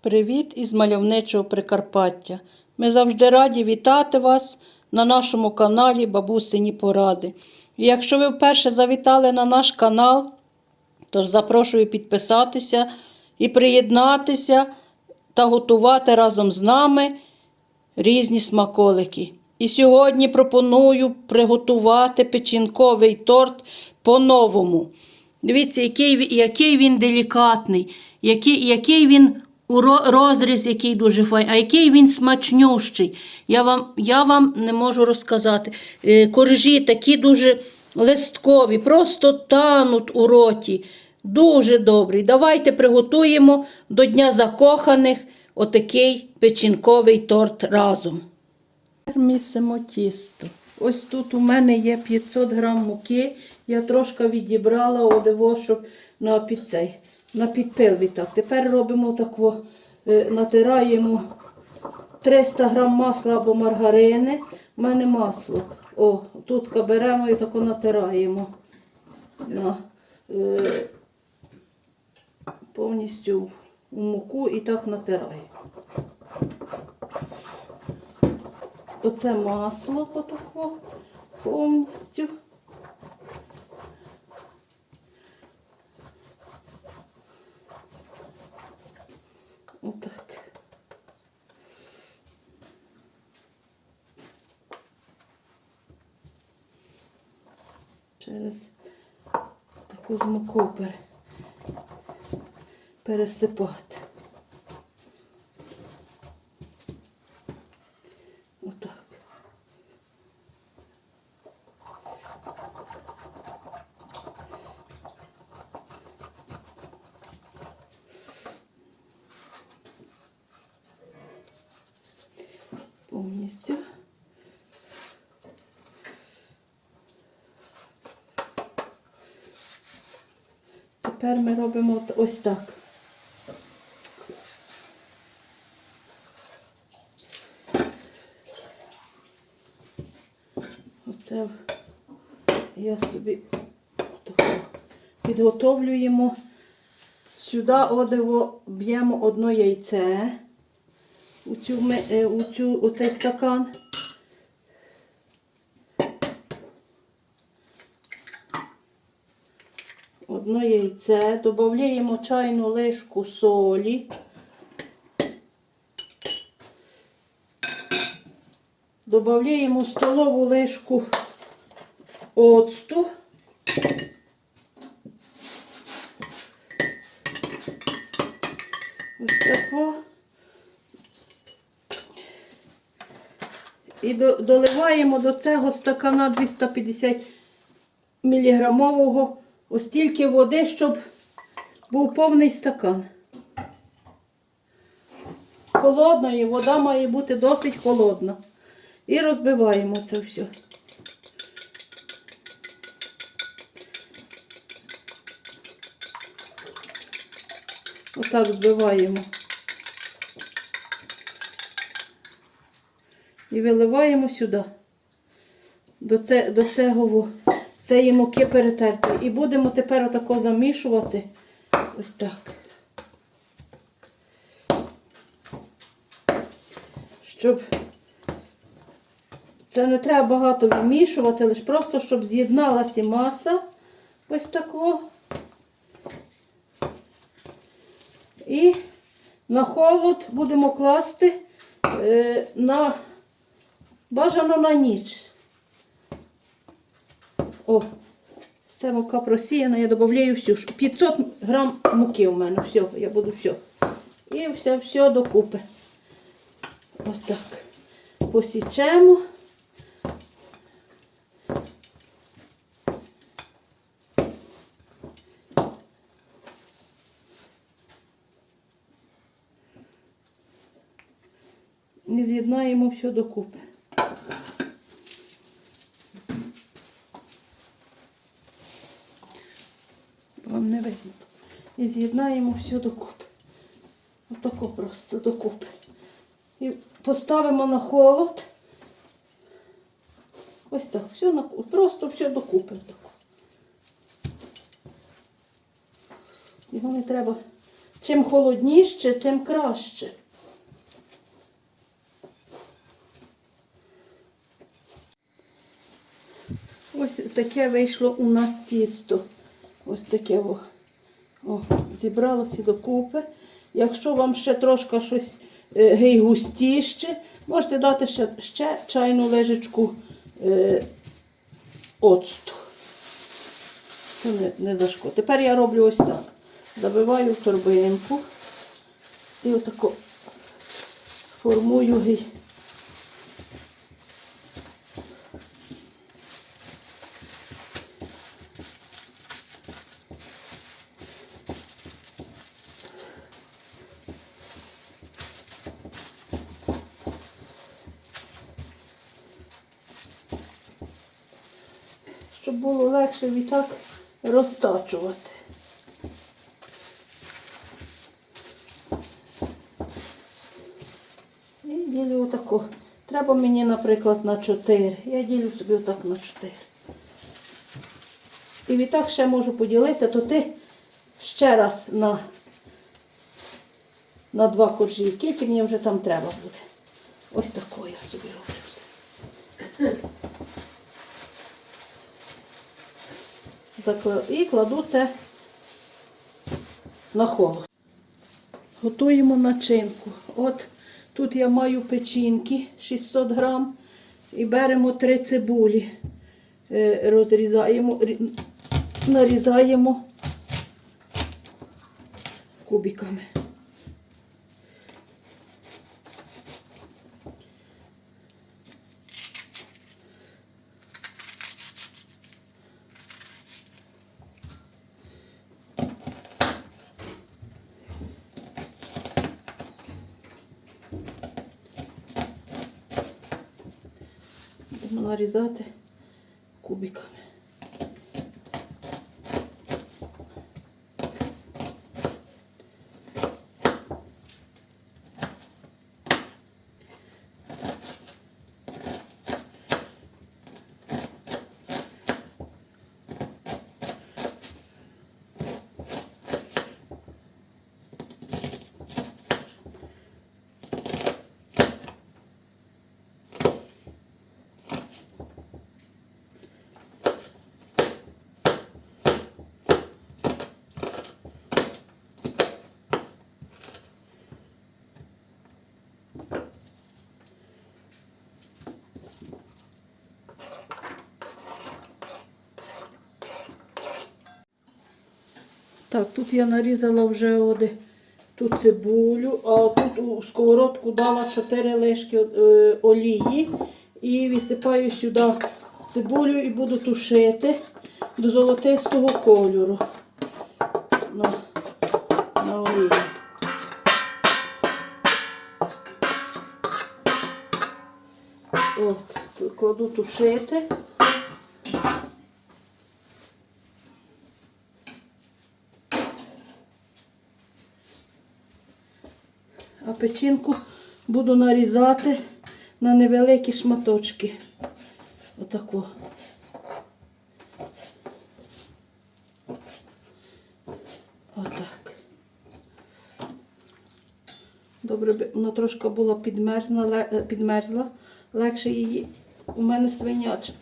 Привіт із мальовничого Прикарпаття. Ми завжди раді вітати вас на нашому каналі Бабусині Поради. І якщо ви вперше завітали на наш канал, тож запрошую підписатися і приєднатися та готувати разом з нами різні смаколики. І сьогодні пропоную приготувати печінковий торт по-новому. Дивіться, який, який він делікатний, який, який він у розріз, який дуже файний, а який він смачнющий. Я вам, я вам не можу розказати. Е, Коржі такі дуже листкові, просто тануть у роті. Дуже добрий. Давайте приготуємо до Дня закоханих отакий печінковий торт разом. Місимо тісто. Ось тут у мене є 500 грам муки. Я трошки відібрала одиво, щоб на підцей, на підпил так. Тепер робимо тако, е, натираємо 300 грам масла або маргарини. У мене масло. О, тут беремо і тако натираємо. На, е, повністю у муку і так натираємо. Оце масло отако повністю. Отак. Через таку з пересипати. Отак. Повністю. Тепер ми робимо ось так. Оце я собі підготовлюємо. Сюди одиво б'ємо одно яйце у, цю, е, у, цю, у цей стакан. Одно яйце, додаємо чайну лишку солі. Додаємо столову лишку оцту. Ось тако. І до- доливаємо до цього стакана 250 міліграмового ось стільки води, щоб був повний стакан. Холодної, вода має бути досить холодна. І розбиваємо це все. Отак збиваємо. І виливаємо сюди. До, це, до цієї муки перетерти. І будемо тепер отако замішувати. Ось так. Щоб це не треба багато вимішувати, лише просто, щоб з'єдналася маса. Ось тако. І на холод будемо класти е, на бажано на ніч. О, все мука просіяна, я додаю всю. 500 грам муки у мене. Все, я буду все. І все, все докупи. Ось так. Посічемо. І з'єднаємо все докупи. Вам не видно. І з'єднаємо все докупи. Отако просто докупи. І поставимо на холод. Ось так, все на, просто все докупи. Його не треба Чим холодніше, тим краще. Ось таке вийшло у нас тісто. Ось таке о. О, зібралося докупи. Якщо вам ще трошки щось е, гей густіше, можете дати ще, ще чайну лежечку е, оцту. Це не, не зашкодить. Тепер я роблю ось так. Забиваю торбинку і отако формую гей. щоб було відтак розтачувати. І ділю отако. Треба мені, наприклад, на 4. Я ділю собі отак на 4. І відтак ще можу поділити, то ти ще раз на, на два коржі. Скільки мені вже там треба буде. Ось тако я собі роблю все. І кладу це на холод. Готуємо начинку. От тут я маю печінки 600 грам і беремо три цибулі, Е, розрізаємо, нарізаємо кубиками. Будемо нарізати кубиками. Так, тут я нарізала вже оде, ту цибулю, а тут у сковородку дала 4 лишки е, олії і висипаю сюди цибулю і буду тушити до золотистого кольору на, на олії. От, кладу тушити. Печінку буду нарізати на невеликі шматочки. Отако. Отак. Добре, вона трошки була підмерзла, е, підмерзла. Легше її. У мене свиняча.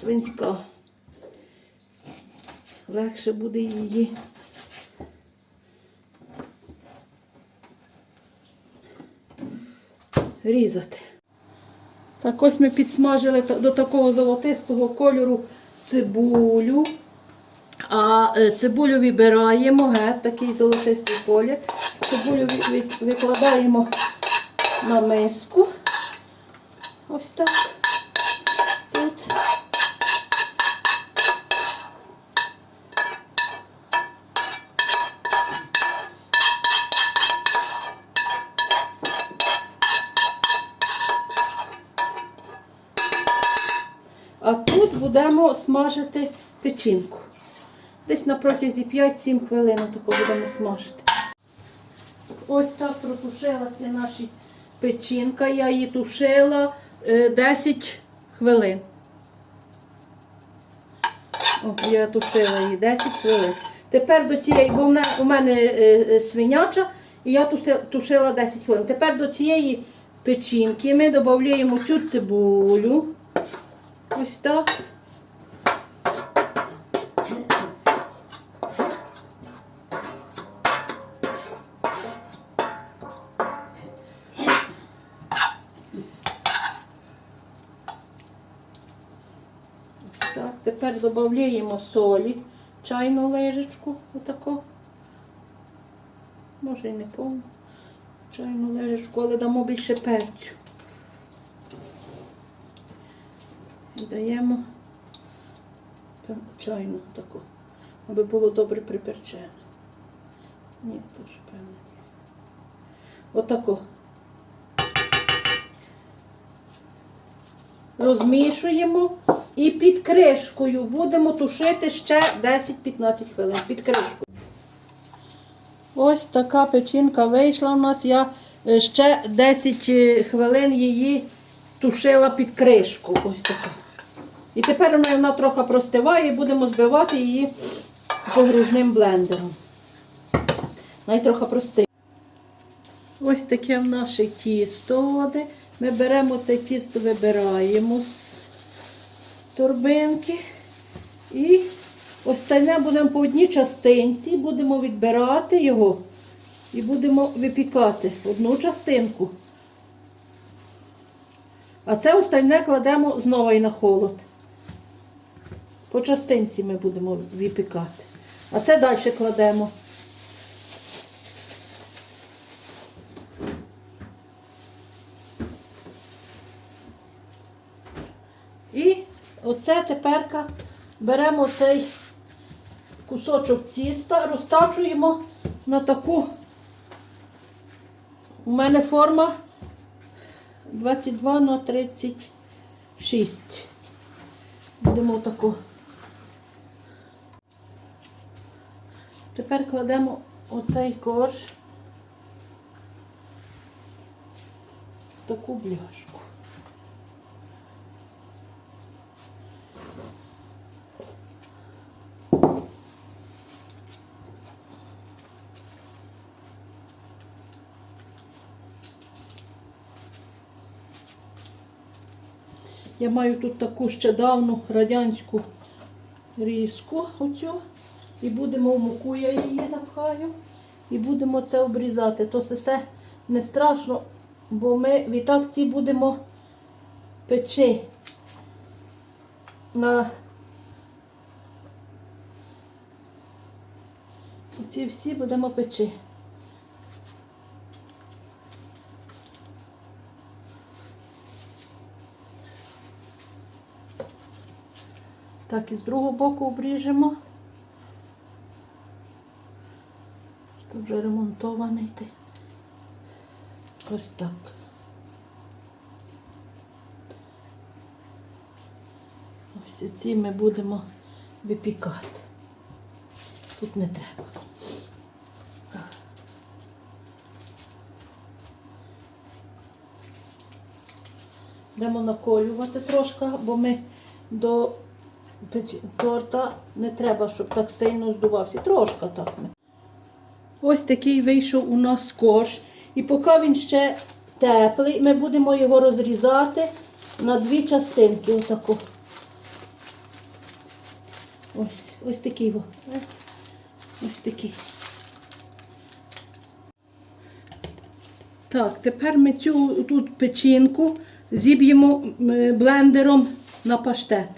Свинська. Легше буде її. Різати. Так ось ми підсмажили до такого золотистого кольору цибулю. А е, цибулю вибираємо, геть, такий золотистий колір. Цибулю ви- ви- викладаємо на миску. Ось так. Тут. А тут будемо смажити печінку. Десь на протязі 5-7 хвилин тако будемо смажити. Ось так протушилася наша печінка. Я її тушила е, 10 хвилин. О, я тушила її 10 хвилин. Тепер до цієї, бо у мене е, е, свиняча, і я тушила 10 хвилин. Тепер до цієї печінки ми додаємо цю цибулю. Ось так. Тепер солі, чайну ложечку, отаку. Може і не повну. Чайну ложечку, але дамо більше перцю. І даємо чайну таку, аби було добре приперчене. Ні, то ж певно. Отако. Розмішуємо і під кришкою будемо тушити ще 10-15 хвилин. Під кришкою. Ось така печінка вийшла у нас. Я е, ще 10 хвилин її тушила під кришку. Ось така. І тепер вона, трохи простиває і будемо збивати її погружним блендером. Най трохи прости. Ось таке в наше тісто. води. Ми беремо це тісто, вибираємо з торбинки. І остальне будемо по одній частинці, будемо відбирати його і будемо випікати одну частинку. А це остальне кладемо знову і на холод. По частинці ми будемо випікати. А це далі кладемо. І оце теперка беремо цей кусочок тіста, розтачуємо на таку. У мене форма 22 на 36. Будемо таку. Тепер кладемо оцей корж в таку бляшку. Я маю тут таку ще давну радянську різку оцю. І будемо в муку, я її запхаю. І будемо це обрізати. То все не страшно, бо ми відтак ці будемо печи на ці всі будемо печи. Так, і з другого боку обріжемо. Це вже ремонтований. Ось так. Ось ці ми будемо випікати. Тут не треба. Будемо наколювати трошки, бо ми до торта не треба, щоб так сильно здувався. Трошки так. Ось такий вийшов у нас корж. І поки він ще теплий, ми будемо його розрізати на дві частинки. Отаку. Ось, ось такий. Ось такий. Так, тепер ми цю тут печінку зіб'ємо блендером на паштет.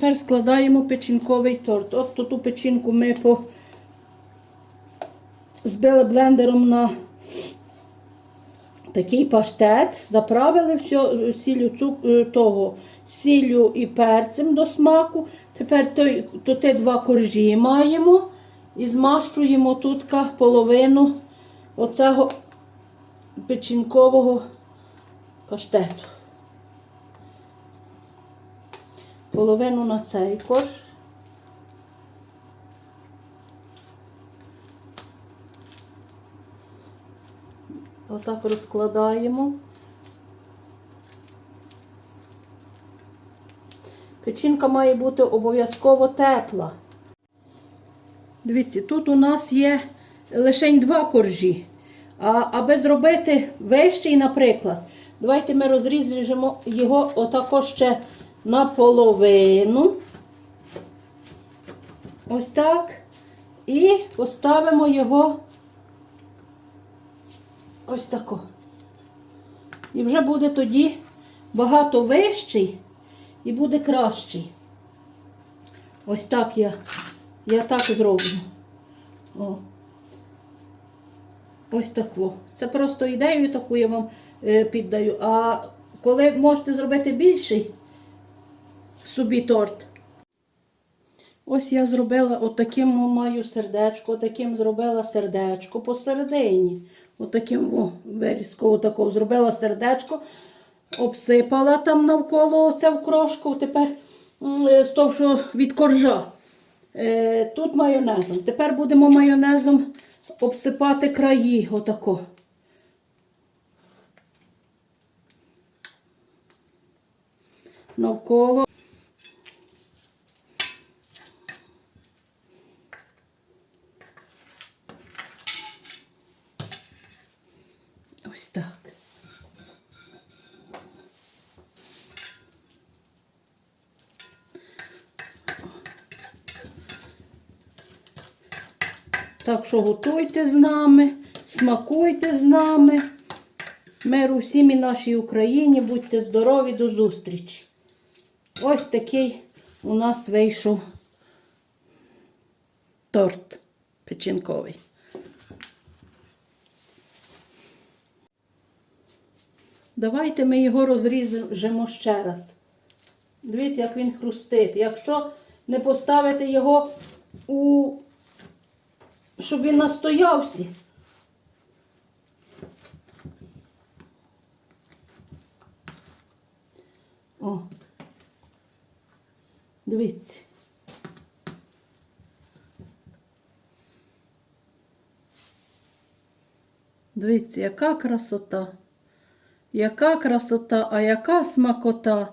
Тепер складаємо печінковий торт. От ту печінку ми по... збили блендером на такий паштет, заправили все сіллю е, того, сіллю і перцем до смаку. Тепер той, то ті два коржі маємо і змащуємо тут половину оцього печінкового паштету. Половину на цей корж. Отак розкладаємо. Печінка має бути обов'язково тепла. Дивіться, тут у нас є лише два коржі. А аби зробити вищий, наприклад, давайте ми розріжемо його отако ще наполовину. Ось так. І поставимо його ось тако. І вже буде тоді багато вищий і буде кращий. Ось так я, я так зроблю. О. Ось таку. Це просто ідею таку я вам е, піддаю. А коли можете зробити більший собі торт. Ось я зробила отаким маю сердечко, отаким зробила сердечко посередині. Отаким о, вирізку, отако зробила сердечко, обсипала там навколо оце в крошку, тепер е, з того, що від коржа. Е, тут майонезом. Тепер будемо майонезом обсипати краї отако. Навколо. Ось так. Так що готуйте з нами, смакуйте з нами. Миру всім і нашій Україні. Будьте здорові, до зустрічі. Ось такий у нас вийшов торт печінковий. Давайте ми його розріжемо ще раз. Дивіться, як він хрустить. Якщо не поставити його у щоб він настоявся. О. Дивіться. Дивіться, яка красота. Яка красота, а яка смакота.